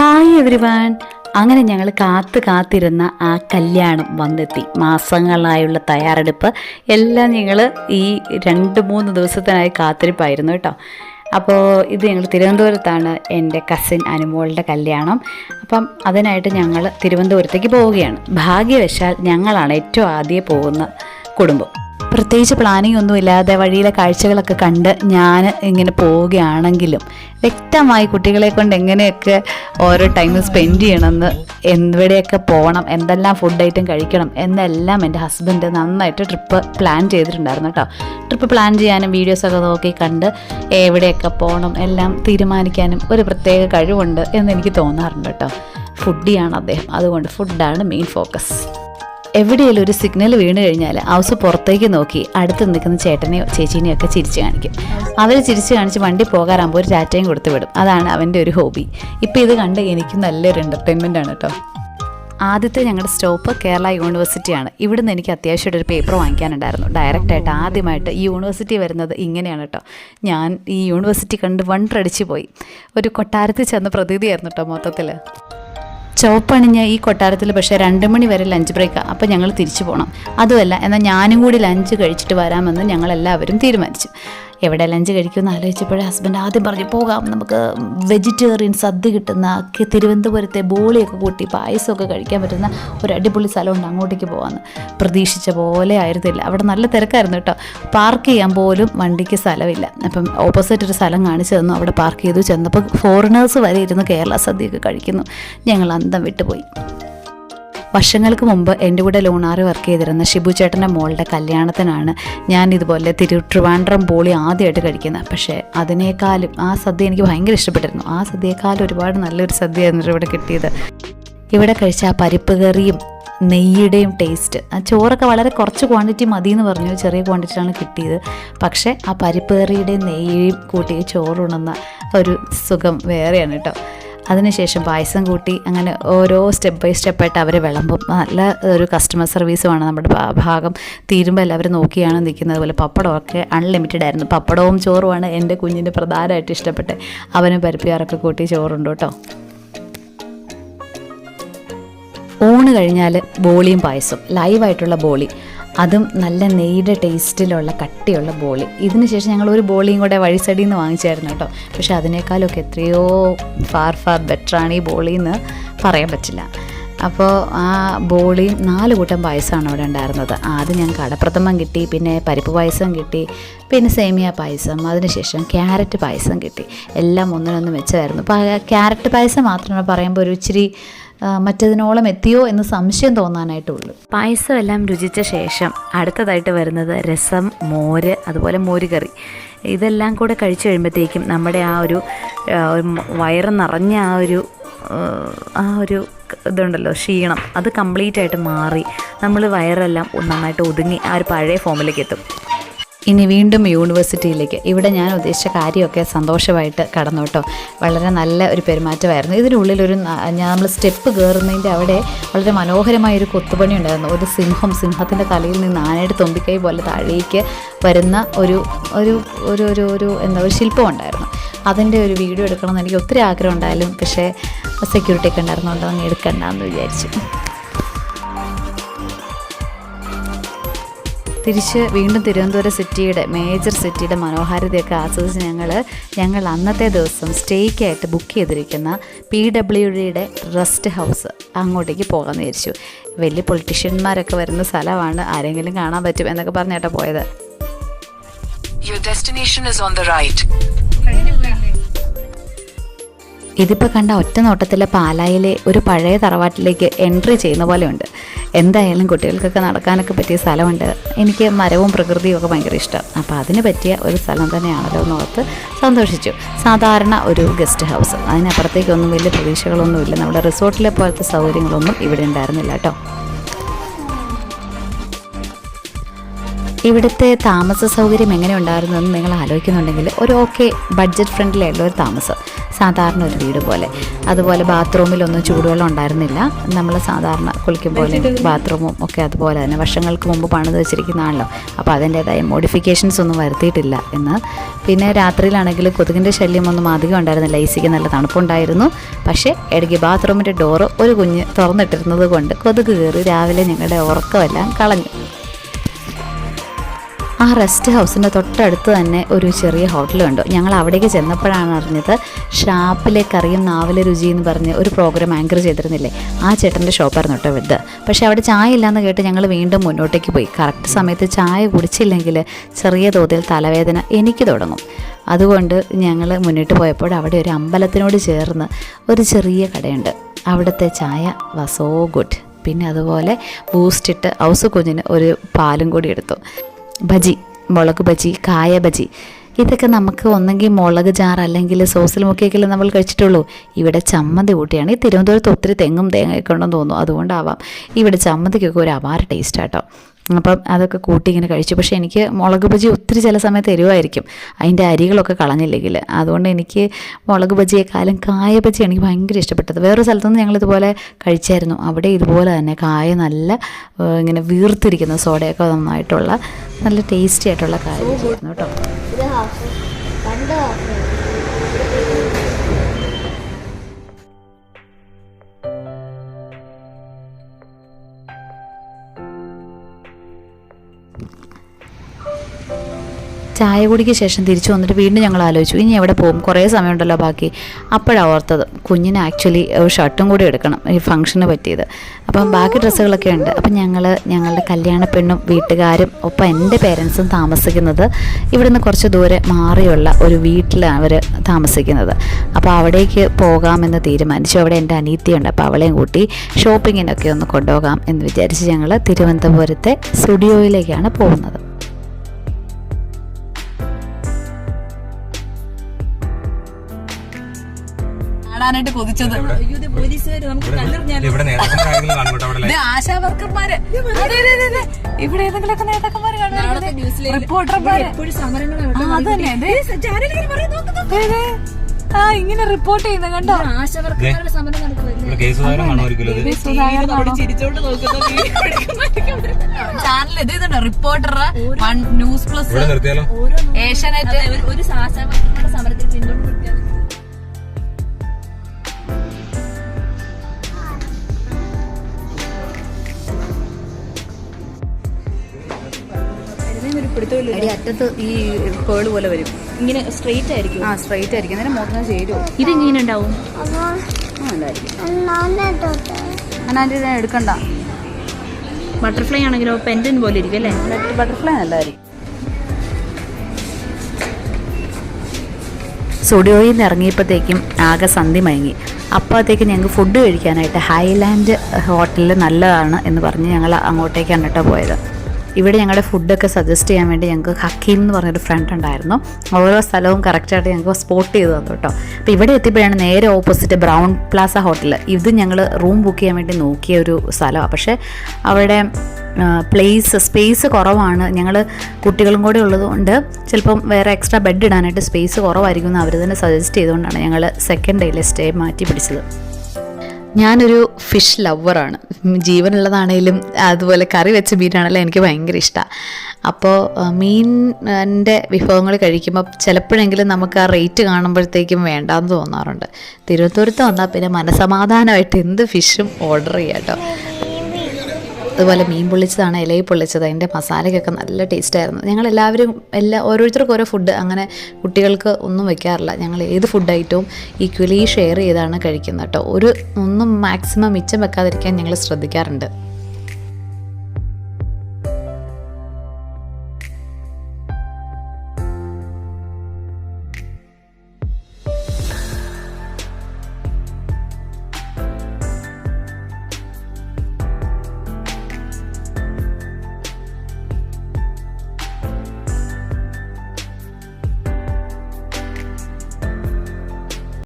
Hi every one അങ്ങനെ ഞങ്ങൾ കാത്ത് കാത്തിരുന്ന ആ കല്യാണം വന്നെത്തി. മാസങ്ങളായുള്ള തയ്യാറെടുപ്പ്. എല്ലാം ഞങ്ങൾ ഈ രണ്ട് മൂന്ന് ദിവസത്തിനായി കാത്തിരിപ്പായിരുന്നു കേട്ടോ. അപ്പോൾ ഇത് ഞങ്ങൾ തിരുവനന്തപുരത്താണ് എന്റെ കസിൻ അനുമോളുടെ കല്യാണം. അപ്പം അതിനായിട്ട് ഞങ്ങൾ തിരുവനന്തപുരത്തേക്ക് പോവുകയാണ്. ഭാഗ്യവശാൽ ഞങ്ങളാണ് ഏറ്റവും ആദ്യം പോകുന്ന കുടുംബം. പ്രത്യേകിച്ച് പ്ലാനിംഗ് ഒന്നും ഇല്ലാതെ വഴിയിലെ കാഴ്ചകളൊക്കെ കണ്ട് ഞാൻ ഇങ്ങനെ പോവുകയാണെങ്കിലും വ്യക്തമായി കുട്ടികളെ കൊണ്ട് എങ്ങനെയൊക്കെ ഓരോ ടൈം സ്പെൻഡ് ചെയ്യണമെന്ന് എവിടെയൊക്കെ പോകണം എന്തെല്ലാം ഫുഡ് ഐറ്റം കഴിക്കണം എന്നെല്ലാം എന്റെ ഹസ്ബൻഡ് നന്നായിട്ട് ട്രിപ്പ് പ്ലാൻ ചെയ്തിട്ടുണ്ടായിരുന്നു കേട്ടോ. ട്രിപ്പ് പ്ലാൻ ചെയ്യാനും വീഡിയോസൊക്കെ നോക്കി കണ്ട് എവിടെയൊക്കെ പോകണം എല്ലാം തീരുമാനിക്കാനും ഒരു പ്രത്യേക കഴിവുണ്ട് എന്ന് എനിക്ക് തോന്നാറുണ്ട് കേട്ടോ. ഫുഡിയാണ് അദ്ദേഹം. അതുകൊണ്ട് ഫുഡാണ് മെയിൻ ഫോക്കസ് എവിടെയെങ്കിലും ഒരു സിഗ്നൽ വീണ് കഴിഞ്ഞാൽ ഹൗസ് പുറത്തേക്ക് നോക്കി അടുത്ത് നിൽക്കുന്ന ചേട്ടനെയോ ചേച്ചീനെയോ ഒക്കെ ചിരിച്ച് കാണിക്കും. അവർ ചിരിച്ച് കാണിച്ച് വണ്ടി പോകാറാകുമ്പോൾ ഒരു ചാറ്റയും കൊടുത്തു വിടും. അതാണ് അവന്റെ ഒരു ഹോബി. ഇപ്പോൾ ഇത് കണ്ട് എനിക്ക് നല്ലൊരു എന്റർടൈൻമെന്റ് ആണ് കേട്ടോ ആദ്യത്തെ ഞങ്ങളുടെ സ്റ്റോപ്പ് കേരള യൂണിവേഴ്സിറ്റിയാണ് ഇവിടുന്ന് എനിക്ക് അത്യാവശ്യമായിട്ട് ഒരു പേപ്പർ വാങ്ങിക്കാനുണ്ടായിരുന്നു. ഡയറക്റ്റായിട്ട് ആദ്യമായിട്ട് ഈ യൂണിവേഴ്സിറ്റി വരുന്നത് ഇങ്ങനെയാണ് കേട്ടോ ഞാൻ ഈ യൂണിവേഴ്സിറ്റി കണ്ട് വണ്ടടിച്ച് പോയി. ഒരു കൊട്ടാരത്തിൽ ചെന്ന പ്രതീതിയായിരുന്നു കേട്ടോ മൊത്തത്തിൽ ചുവപ്പണിഞ്ഞ ഈ കൊട്ടാരത്തിൽ പക്ഷേ രണ്ട് മണി വരെ ലഞ്ച് ബ്രേക്കാണ് അപ്പോൾ ഞങ്ങൾ തിരിച്ചു പോകണം അതുമല്ല എന്നാൽ ഞാനും കൂടി ലഞ്ച് കഴിച്ചിട്ട് വരാമെന്ന് ഞങ്ങളെല്ലാവരും തീരുമാനിച്ചു. എവിടെ ലഞ്ച് കഴിക്കുമെന്ന് ആലോചിച്ചപ്പോഴേ ഹസ്ബൻഡ് ആദ്യം പറഞ്ഞു പോകാം നമുക്ക് വെജിറ്റേറിയൻ സദ്യ കിട്ടുന്ന തിരുവനന്തപുരത്തെ ബോളിയൊക്കെ കൂട്ടി പായസമൊക്കെ കഴിക്കാൻ പറ്റുന്ന ഒരു അടിപൊളി സ്ഥലമുണ്ട് അങ്ങോട്ടേക്ക് പോകാമെന്ന് പ്രതീക്ഷിച്ച പോലെ ആയിരുന്നില്ല. അവിടെ നല്ല തിരക്കായിരുന്നു കേട്ടോ. പാർക്ക് ചെയ്യാൻ പോലും വണ്ടിക്ക് സ്ഥലമില്ല. അപ്പം ഓപ്പോസിറ്റ് ഒരു സ്ഥലം കാണിച്ചു തന്നു. അവിടെ പാർക്ക് ചെയ്തു. ചെന്നപ്പോൾ ഫോറിനേഴ്സ് വരെ ഇരുന്ന് കേരള സദ്യയൊക്കെ കഴിക്കുന്നു. ഞങ്ങൾ അന്തം വിട്ടുപോയി. വർഷങ്ങൾക്ക് മുമ്പ് എന്റെ കൂടെ ലോണാർ വർക്ക് ചെയ്തിരുന്ന ഷിബു ചേട്ടന്റെ മോളുടെ കല്യാണത്തിനാണ് ഞാൻ ഇതുപോലെ തിരു ട്രിവാൻഡ്രം പോളി ആദ്യമായിട്ട് കഴിക്കുന്നത്. പക്ഷേ അതിനേക്കാളും ആ സദ്യ എനിക്ക് ഭയങ്കര ഇഷ്ടപ്പെട്ടിരുന്നു. ആ സദ്യയെക്കാളും ഒരുപാട് നല്ലൊരു സദ്യയായിരുന്നു ഇവിടെ കിട്ടിയത്. ഇവിടെ കഴിച്ച ആ പരിപ്പ് കറിയും നെയ്യുടെയും ടേസ്റ്റ് ആ ചോറൊക്കെ വളരെ കുറച്ച് ക്വാണ്ടിറ്റി മതി എന്ന് പറഞ്ഞു. ചെറിയ ക്വാണ്ടിറ്റിയാണ് കിട്ടിയത്. പക്ഷേ ആ പരിപ്പ് കറിയുടെയും നെയ്യും കൂട്ടി ചോറുണ്ണുന്ന ഒരു സുഖം വേറെയാണ് കേട്ടോ. അതിനുശേഷം പായസം കൂട്ടി അങ്ങനെ ഓരോ സ്റ്റെപ്പ് ബൈ സ്റ്റെപ്പായിട്ട് അവർ വിളമ്പും. നല്ല ഒരു കസ്റ്റമർ സർവീസുമാണ് നമ്മുടെ ഭാഗം. തീരുമ്പോൾ എല്ലാവരും നോക്കിയാണ് നിൽക്കുന്നത് അതുപോലെ പപ്പടമൊക്കെ അൺലിമിറ്റഡ് ആയിരുന്നു. പപ്പടവും ചോറുമാണ് എന്റെ കുഞ്ഞിന്റെ പ്രധാനമായിട്ട് ഇഷ്ടപ്പെട്ടത്. അവന് പരിപ്പിയാറൊക്കെ കൂട്ടി ചോറുണ്ട് കേട്ടോ. ഊണ് കഴിഞ്ഞാൽ ബോളിയും പായസം ലൈവായിട്ടുള്ള ബോളി. അതും നല്ല നെയ്യുടെ ടേസ്റ്റിലുള്ള കട്ടിയുള്ള ബോളി. ഇതിന് ശേഷം ഞങ്ങൾ ഒരു ബോളിയും കൂടെ വഴിസടിയിൽ നിന്ന് വാങ്ങിച്ചായിരുന്നു കേട്ടോ. പക്ഷെ അതിനേക്കാളൊക്കെ എത്രയോ ഫാർ ഫാർ ബെറ്ററാണ് ഈ ബോളി എന്ന് പറയാൻ പറ്റില്ല. അപ്പോൾ ആ ബോളിയും നാല് കൂട്ടം പായസമാണ് അവിടെ ഉണ്ടായിരുന്നത്. ആദ്യം ഞങ്ങൾക്ക് അടപ്രഥമം കിട്ടി പിന്നെ പരിപ്പ് പായസം കിട്ടി പിന്നെ സേമിയ പായസം അതിനുശേഷം ക്യാരറ്റ് പായസം കിട്ടി. എല്ലാം ഒന്നിനൊന്നും വെച്ചായിരുന്നു അപ്പോൾ ക്യാരറ്റ് പായസം മാത്രമാണ് പറയുമ്പോൾ ഒരു ഇച്ചിരി മറ്റതിനോളം എത്തിയോ എന്ന് സംശയം തോന്നാനായിട്ടുള്ളൂ. പായസം എല്ലാം രുചിച്ച ശേഷം അടുത്തതായിട്ട് വരുന്നത് രസം മോര് അതുപോലെ മോരുകറി. ഇതെല്ലാം കൂടെ കഴിച്ചു കഴിയുമ്പോഴത്തേക്കും നമ്മുടെ ആ ഒരു വയറ് നിറഞ്ഞ ആ ഒരു ആ ഒരു ഇതുണ്ടല്ലോ ക്ഷീണം. അത് കംപ്ലീറ്റ് ആയിട്ട് മാറി. നമ്മൾ വയറെല്ലാം നന്നായിട്ട് ഒതുങ്ങി ആ ഒരു പഴയ ഫോമിലേക്ക് എത്തും ഇനി വീണ്ടും യൂണിവേഴ്സിറ്റിയിലേക്ക്. ഇവിടെ ഞാൻ ഉദ്ദേശിച്ച കാര്യമൊക്കെ സന്തോഷമായിട്ട് കടന്നു കേട്ടോ. വളരെ നല്ല ഒരു പെരുമാറ്റമായിരുന്നു. ഇതിനുള്ളിൽ ഒരു നമ്മൾ സ്റ്റെപ്പ് കയറുന്നതിന്റെ അവിടെ വളരെ മനോഹരമായ ഒരു കൊത്തുപണി ഉണ്ടായിരുന്നു. ഒരു സിംഹം സിംഹത്തിന്റെ തലയിൽ നിന്ന് ആനയുടെ തൊമ്പിക്കൈ പോലെ താഴേക്ക് വരുന്ന ഒരു ഒരു ഒരു ഒരു ഒരു എന്താ ഒരു ശില്പം ഉണ്ടായിരുന്നു. അതിന്റെ ഒരു വീഡിയോ എടുക്കണമെന്ന് എനിക്ക് ഒത്തിരി ആഗ്രഹം ഉണ്ടായാലും പക്ഷേ സെക്യൂരിറ്റി ഒക്കെ ഉണ്ടായിരുന്നുകൊണ്ട് അങ്ങ് എടുക്കണ്ടെന്ന് വിചാരിച്ചു. തിരിച്ച് വീണ്ടും തിരുവനന്തപുരം സിറ്റിയുടെ മേജർ സിറ്റിയുടെ മനോഹാരിതയൊക്കെ ആസ്വദിച്ച് ഞങ്ങൾ ഞങ്ങൾ അന്നത്തെ ദിവസം സ്റ്റേക്കായിട്ട് ബുക്ക് ചെയ്തിരിക്കുന്ന പി ഡബ്ല്യു ഡിയുടെ റെസ്റ്റ് ഹൗസ് അങ്ങോട്ടേക്ക് പോകാമെന്ന് വിചാരിച്ചു. വലിയ പൊളിറ്റീഷ്യന്മാരൊക്കെ വരുന്ന സ്ഥലമാണ് ആരെങ്കിലും കാണാൻ പറ്റും എന്നൊക്കെ പറഞ്ഞേട്ടാ പോയത്. Your destination is on the right. ഇതിപ്പോൾ കണ്ട ഒറ്റ നോട്ടത്തിലെ പാലായിലെ ഒരു പഴയ തറവാട്ടിലേക്ക് എൻട്രി ചെയ്യുന്ന പോലെയുണ്ട്. എന്തായാലും കുട്ടികൾക്കൊക്കെ നടക്കാനൊക്കെ പറ്റിയ സ്ഥലമുണ്ട്. എനിക്ക് മരവും പ്രകൃതിയും ഒക്കെ ഭയങ്കര ഇഷ്ടം. അപ്പോൾ അതിന് പറ്റിയ ഒരു സ്ഥലം തന്നെയാണല്ലോ എന്ന് ഓർത്ത് സന്തോഷിച്ചു. സാധാരണ ഒരു ഗസ്റ്റ് ഹൗസ്. അതിനപ്പുറത്തേക്കൊന്നും വലിയ പ്രതീക്ഷകളൊന്നുമില്ല. നമ്മുടെ റിസോർട്ടിലെ പോലത്തെ സൗകര്യങ്ങളൊന്നും ഇവിടെ ഉണ്ടായിരുന്നില്ല കേട്ടോ. ഇവിടുത്തെ താമസ സൗകര്യം എങ്ങനെ ഉണ്ടായിരുന്നെന്ന് നിങ്ങൾ ആലോചിക്കുന്നുണ്ടെങ്കിൽ ഒരു ഓക്കെ ബഡ്ജറ്റ് ഫ്രണ്ട്ലി ആയിട്ടുള്ള ഒരു താമസം. സാധാരണ ഒരു വീട് പോലെ. അതുപോലെ ബാത്റൂമിലൊന്നും ചൂടുവെള്ളം ഉണ്ടായിരുന്നില്ല. നമ്മൾ സാധാരണ കുളിക്കും പോലെ ബാത്റൂമും ഒക്കെ അതുപോലെ തന്നെ വർഷങ്ങൾക്ക് മുമ്പ് പണിത് വെച്ചിരിക്കുന്നതാണല്ലോ. അപ്പോൾ അതിന്റേതായ മോഡിഫിക്കേഷൻസ് ഒന്നും വരുത്തിയിട്ടില്ല എന്ന്. പിന്നെ രാത്രിയിലാണെങ്കിൽ കൊതുകിന്റെ ശല്യമൊന്നും അധികം ഉണ്ടായിരുന്നില്ല. എ സിക്ക് നല്ല തണുപ്പുണ്ടായിരുന്നു. പക്ഷേ ഇടയ്ക്ക് ബാത്റൂമിന്റെ ഡോറ് ഒരു കുഞ്ഞ് തുറന്നിട്ടിരുന്നത് കൊണ്ട് കൊതുക് കയറി രാവിലെ ഞങ്ങളുടെ ഉറക്കമെല്ലാം കളഞ്ഞു. ആ റെസ്റ്റ് ഹൗസിന്റെ തൊട്ടടുത്ത് തന്നെ ഒരു ചെറിയ ഹോട്ടലുണ്ട്. ഞങ്ങൾ അവിടേക്ക് ചെന്നപ്പോഴാണ് അറിഞ്ഞത് ഷാപ്പിലെ കറിയും നാവിലെ രുചി എന്ന് പറഞ്ഞ് ഒരു പ്രോഗ്രാം ആങ്കർ ചെയ്തിരുന്നില്ലേ? ആ ചേട്ടന്റെ ഷോപ്പായിരുന്നു കേട്ടോ ഇത്. പക്ഷേ അവിടെ ചായ ഇല്ലയെന്ന് കേട്ട് ഞങ്ങൾ വീണ്ടും മുന്നോട്ടേക്ക് പോയി. കറക്റ്റ് സമയത്ത് ചായ കുടിച്ചില്ലെങ്കിൽ ചെറിയ തോതിൽ തലവേദന എനിക്ക് തുടങ്ങും. അതുകൊണ്ട് ഞങ്ങൾ മുന്നിട്ട് പോയപ്പോൾ അവിടെ ഒരു അമ്പലത്തിനോട് ചേർന്ന് ഒരു ചെറിയ കടയുണ്ട്. അവിടുത്തെ ചായ വാസ് സോ ഗുഡ് പിന്നെ അതുപോലെ ബൂസ്റ്റിട്ട് ഔസ് കുഞ്ഞിന് ഒരു പാലും കൂടി എടുത്തു. ബജി മുളക് ബജി കായ ബജി. ഇതൊക്കെ നമുക്ക് ഒന്നെങ്കിൽ മുളക് ചാറ് അല്ലെങ്കിൽ സോസിൽ മുക്കിയൊക്കെയല്ലേ നമ്മൾ കഴിച്ചിട്ടുള്ളൂ. ഇവിടെ ചമ്മന്തി കൂട്ടിയാണ്. ഈ തിരുവനന്തപുരത്ത് ഒത്തിരി തെങ്ങും തേങ്ങയൊക്കെ ഉണ്ടെന്ന് തോന്നുന്നു. അതുകൊണ്ടാവാം. ഇവിടെ ചമ്മന്തിക്കൊക്കെ ഒരു അപാര ടേസ്റ്റ് ആട്ടോ അപ്പം അതൊക്കെ കൂട്ടി ഇങ്ങനെ കഴിച്ചു. പക്ഷേ എനിക്ക് മുളക് ബജി ഒത്തിരി ചില സമയത്ത് എരിവായിരിക്കും. അതിന്റെ അരികളൊക്കെ കളഞ്ഞില്ലെങ്കിൽ. അതുകൊണ്ട് എനിക്ക് മുളക് ബജിയെക്കാളും കായ ബജി എനിക്ക് ഭയങ്കര ഇഷ്ടപ്പെട്ടത്. വേറൊരു സ്ഥലത്തുനിന്ന് ഞങ്ങൾ ഇതുപോലെ കഴിച്ചായിരുന്നു. അവിടെ ഇതുപോലെ തന്നെ കായ നല്ല ഇങ്ങനെ വീർത്തിരിക്കുന്ന സോഡയൊക്കെ നന്നായിട്ടുള്ള നല്ല ടേസ്റ്റി ആയിട്ടുള്ള കായ കേട്ടോ. ചായ കുടിക്ക് ശേഷം തിരിച്ചു വന്നിട്ട് വീണ്ടും ഞങ്ങൾ ആലോചിച്ചു. ഇനി എവിടെ പോകും? കുറേ സമയമുണ്ടല്ലോ ബാക്കി. അപ്പോഴാണ് ഓർത്തത്. കുഞ്ഞിന് ആക്ച്വലി ഒരു ഷർട്ടും കൂടി എടുക്കണം. ഈ ഫംഗ്ഷന് പറ്റിയത്. അപ്പം ബാക്കി ഡ്രസ്സുകളൊക്കെ ഉണ്ട്. അപ്പം ഞങ്ങൾ ഞങ്ങളുടെ കല്യാണ പെണ്ണും വീട്ടുകാരും ഒപ്പം എന്റെ പേരൻസും താമസിക്കുന്നത് ഇവിടുന്ന് കുറച്ച് ദൂരെ മാറിയുള്ള ഒരു വീട്ടിലാണ് അവർ താമസിക്കുന്നത്. അപ്പോൾ അവിടേക്ക് പോകാമെന്ന് തീരുമാനിച്ചു. അവിടെ എന്റെ അനീത്തിയുണ്ട് അപ്പോൾ അവളെയും കൂട്ടി ഷോപ്പിങ്ങിനൊക്കെ ഒന്ന് കൊണ്ടുപോകാം എന്ന് വിചാരിച്ച് ഞങ്ങൾ തിരുവനന്തപുരത്തെ സ്റ്റുഡിയോയിലേക്കാണ് പോകുന്നത്. കാണാനായിട്ട് കൊതിച്ചത്. ആശാ വർക്കർമാര്. ഇവിടെ ഏതെങ്കിലുമൊക്കെ നേതാക്കന്മാര് റിപ്പോർട്ടർമാര്. അത് തന്നെ. ആ ഇങ്ങനെ റിപ്പോർട്ട് ചെയ്യുന്ന കണ്ടോ? കാണുമായിരിക്കുമല്ലോ ഇത്. ചാനൽ ഇത് ഇതുണ്ടോ. Reporter one news plus Asianet. ഒരു സമരത്തിൽ പിന്നോട്ട് അടി അറ്റത്ത് ഈ പേൾ പോലെ വരും. ഇങ്ങനെ സ്ട്രെയിറ്റ് ആയിരിക്കും. ആ സ്ട്രൈറ്റ് ആയിരിക്കും. അതിന് മൊത്തം ചേരുമോ ഇതെങ്ങനെ ഉണ്ടാവും? അനാന്റെ ഞാൻ എടുക്കണ്ട. ബട്ടർഫ്ലൈ ആണെങ്കിലോ പെൻഡൻ പോലെ ഇരിക്കും അല്ലേ? ബട്ടർഫ്ലൈ നല്ലതായിരിക്കും സ്റ്റുഡിയോയിൽ നിന്ന് ഇറങ്ങിയപ്പോഴത്തേക്കും ആകെ സന്ധി മയങ്ങി. അപ്പോഴത്തേക്ക് ഞങ്ങൾക്ക് ഫുഡ് കഴിക്കാനായിട്ട് ഹൈലാൻഡ് ഹോട്ടലിൽ നല്ലതാണ് എന്ന് പറഞ്ഞ് ഞങ്ങൾ അങ്ങോട്ടേക്കാണ് കേട്ടോ പോയത്. ഇവിടെ ഞങ്ങളുടെ ഫുഡൊക്കെ സജസ്റ്റ് ചെയ്യാൻ വേണ്ടി ഞങ്ങൾക്ക് ഹക്കീം എന്ന് പറഞ്ഞൊരു ഫ്രണ്ട് ഉണ്ടായിരുന്നു. ഓരോ സ്ഥലവും കറക്റ്റായിട്ട് ഞങ്ങൾക്ക് സ്പോട്ട് ചെയ്ത് തന്നു കേട്ടോ. അപ്പോൾ ഇവിടെ എത്തിയപ്പോഴാണ് നേരെ ഓപ്പോസിറ്റ് ബ്രൗൺ പ്ലാസ ഹോട്ടൽ ഇത് ഞങ്ങൾ റൂം ബുക്ക് ചെയ്യാൻ വേണ്ടി നോക്കിയ ഒരു സ്ഥലമാണ് പക്ഷേ അവിടെ പ്ലേസ് സ്പേസ് കുറവാണ്. ഞങ്ങൾ കുട്ടികളും കൂടെ ഉള്ളതുകൊണ്ട് ചിലപ്പം വേറെ എക്സ്ട്രാ ബെഡ് ഇടാനായിട്ട് സ്പേസ് കുറവായിരിക്കും എന്ന് അവർ തന്നെ സജസ്റ്റ് ചെയ്തുകൊണ്ടാണ് ഞങ്ങൾ സെക്കൻഡ് ഡേയിലെ സ്റ്റേ മാറ്റി പിടിച്ചത്. ഞാനൊരു ഫിഷ് ലവറാണ് ജീവനുള്ളതാണേലും അതുപോലെ കറി വെച്ച മീനാണെങ്കിലും എനിക്ക് ഭയങ്കര ഇഷ്ടമാണ് അപ്പോൾ മീനിന്റെ വിഭവങ്ങൾ കഴിക്കുമ്പോൾ ചിലപ്പോഴെങ്കിലും നമുക്ക് ആ റേറ്റ് കാണുമ്പോഴത്തേക്കും വേണ്ടാന്ന് തോന്നാറുണ്ട്. തിരുവനന്തപുരത്ത് വന്നാൽ പിന്നെ മനസമാധാനമായിട്ട് എന്ത് ഫിഷും ഓർഡർ ചെയ്യാം കേട്ടോ അതുപോലെ മീൻ പൊള്ളിച്ചതാണ് ഇലയിൽ പൊള്ളിച്ചത് അതിന്റെ മസാലയ്ക്കൊക്കെ നല്ല ടേസ്റ്റായിരുന്നു. ഞങ്ങൾ എല്ലാവരും എല്ലാ ഓരോരുത്തർക്കും ഓരോ ഫുഡ് അങ്ങനെ കുട്ടികൾക്ക് ഒന്നും വെക്കാറില്ല. ഞങ്ങൾ ഏത് ഫുഡ് ഐറ്റവും ഈക്വലി ഷെയർ ചെയ്താണ് കഴിക്കുന്നത് കേട്ടോ ഒരു ഒന്നും മാക്സിമം മിച്ചം വെക്കാതിരിക്കാൻ ഞങ്ങൾ ശ്രദ്ധിക്കാറുണ്ട്.